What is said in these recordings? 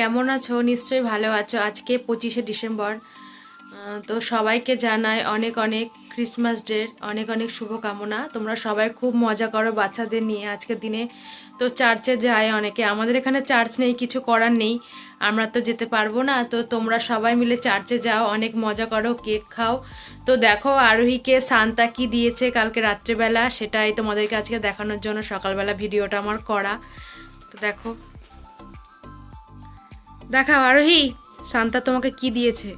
কেমন আছো? নিশ্চয়ই ভালো আছো। আজকে পঁচিশে ডিসেম্বর তো সবাইকে জানাই অনেক অনেক ক্রিসমাস ডের অনেক অনেক শুভকামনা। তোমরা সবাই খুব মজা করো বাচ্চাদের নিয়ে আজকের দিনে। তো চার্চে যায় অনেকে। আমাদের এখানে চার্চ নেই, কিছু করার নেই। আমরা তো যেতে পারব না। তো তোমরা সবাই মিলে চার্চে যাও, অনেক মজা করো কেক খাও। তো দেখো আরোহীকে সান্তা কি দিয়েছে কালকে রাত্রেবেলা, সেটাই তোমাদেরকে আজকে দেখানোর জন্য সকালবেলা ভিডিওটা আমার করা। তো দেখো দেখাও আরোহী শান্তা তোমাকে কি দিয়েছে?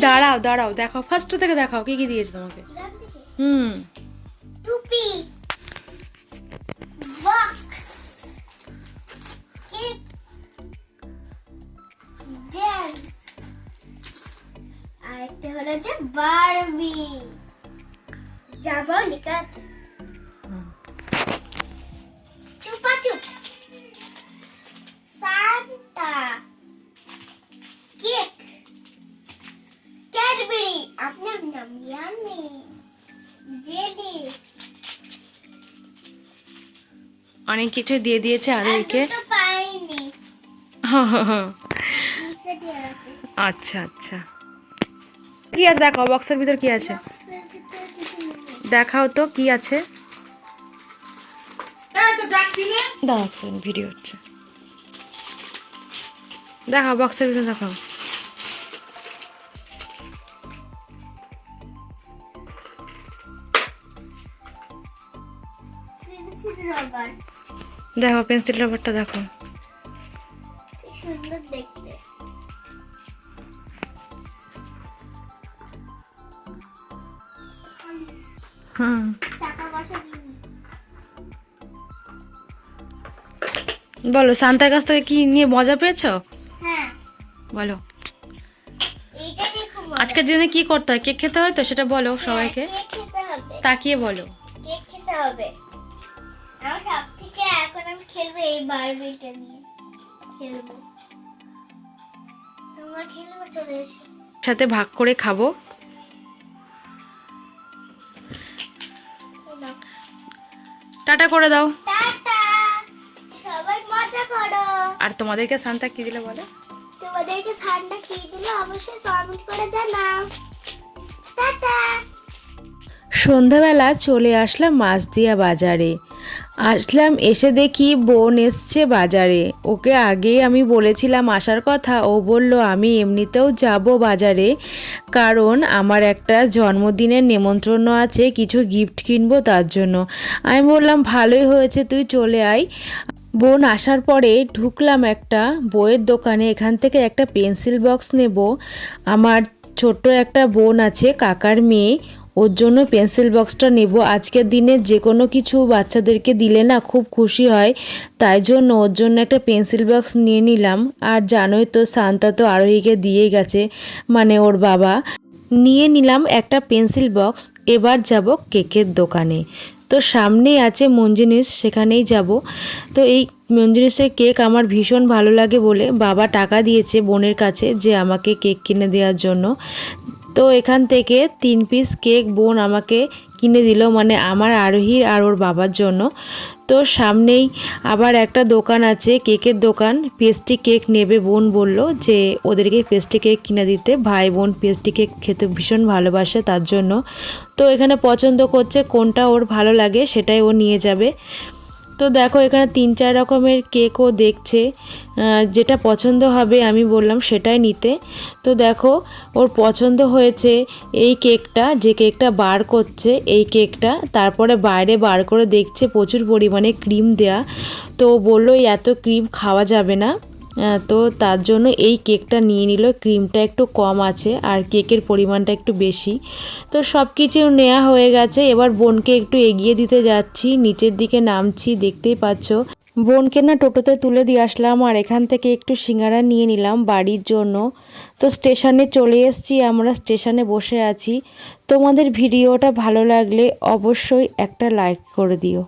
দাঁড়াও দাঁড়াও দেখাও। ফার্স্ট থেকে দেখাও কি কি দিয়েছে তোমাকে। হুম। টুপি। বক্স। কেক। জ্যাম। আর একটা হলো যে বারবি। জামাও লেখা আছে। ক্যাডবেরি আপনার নাম ইয়ানি জেডি অনেক কিছু দিয়ে দিয়েছে আর আছে আচ্ছা আচ্ছা। কি আছে দেখাও বক্সের ভিতর কি আছে? দেখাও তো কি আছে? দাঁড়াও ভিডিও হচ্ছে। দেখাও বক্সের ভিতর দেখাও। দেখো পেন্সিল রাবারটা দেখো। সুন্দর দেখতে হুম। বলো সান্তার কাছ থেকে কি নিয়ে মজা পেয়েছ? হ্যাঁ। বলো। আজকের দিনে কি করতে হয়? কেক খেতে হয় তো? সেটা বলো সবাইকে। খেতে হবে। তাকিয়ে বলো। কেক খেতে হবে। আমার সব থেকে এখন আমি খেলব এই বারবিটা নিয়ে। খেলব। তোমরা খেলব চলে এসো। সাথে ভাগ করে খাব। টাটা করে দাও। সবাই মজা করো। আর তোমাদেরকে শান্তা কি দিলে বলো? তোমাদেরকে ঠান্ডা কি দিল অবশ্যই কমেন্ট করে জানাও। টাটা! সন্ধ্যাবেলা চলে আসলাম মাছদিয়া বাজারে। আসলাম, এসে দেখি বোন এসছে বাজারে। ওকে আগেই আমি বলেছিলাম আসার কথা। ও বলল, আমি এমনিতেও যাব বাজারে, কারণ আমার একটা জন্মদিনের নেমন্ত্রণ আছে, কিছু গিফট কিনবো তার জন্য। আমি বললাম, ভালোই হয়েছে, তুই চলে আয়। বোন আসার পরে ঢুকলাম একটা বইয়ের দোকানে। এখান থেকে একটা পেন্সিল বক্স নেব। আমার ছোট্ট একটা বোন আছে, কাকার মেয়ে। ওর জন্য পেন্সিল বক্সটা নেব। আজকের দিনে যে কোনো কিছু বাচ্চাদেরকে দিলে না খুব খুশি হয়। তাই জন্য ওর জন্য একটা পেন্সিল বক্স নিয়ে নিলাম। আর জানোই তো শান্তা তো আরোহীকে দিয়ে গেছে মানে ওর বাবা। নিয়ে নিলাম একটা পেন্সিল বক্স এবার যাব কেকের দোকানে। তো সামনেই আছে মঞ্জিনিস সেখানেই যাব। তো এই মঞ্জিনিসের কেক আমার ভীষণ ভালো লাগে বলে বাবা টাকা দিয়েছে বোনের কাছে যে আমাকে কেক কিনে দেওয়ার জন্য। তো এখান থেকে তিন পিস কেক বোন আমাকে কিনে দিল মানে আমার আরোহীর আর ওর বাবার জন্য। তো সামনেই আবার একটা দোকান আছে কেকের দোকান। পেস্ট্রি কেক নেবে বোন বলল যে, ওদেরকে পেস্ট্রি কেক কিনে দিতে। ভাই বোন পেস্টি কেক খেতে ভীষণ ভালোবাসে তার জন্য। তো এখানে পছন্দ করছে কোনটা ওর ভালো লাগে সেটাই ও নিয়ে যাবে। তো দেখো, এখানে তিন, চার রকমের কেকও দেখছে। যেটা পছন্দ হবে আমি বললাম সেটাই নিতে। তো দেখো, ওর পছন্দ হয়েছে এই কেকটা, যে কেকটা বার করছে এই কেকটা। তারপরে বাইরে বার করে দেখছে প্রচুর পরিমাণে ক্রিম দেয়া। তো বলল, "এই এত ক্রিম খাওয়া যাবে না। তো তার জন্য এই কেকটা নিয়ে নিল। ক্রিমটা একটু কম আছে আর কেকের পরিমাণটা একটু বেশি। তো সব কিছু নেওয়া হয়ে গেছে। এবার বোনকে একটু এগিয়ে দিতে যাচ্ছি। নিচের দিকে নামছি, দেখতেই পাচ্ছ। বোনকে না টোটোতে তুলে দিয়ে আসলাম আর এখান থেকে একটু সিঙ্গারা নিয়ে নিলাম বাড়ির জন্য। তো স্টেশনে চলে এসছি আমরা, স্টেশনে বসে আছি। তোমাদের ভিডিওটা ভালো লাগলে অবশ্যই একটা লাইক করে দিও।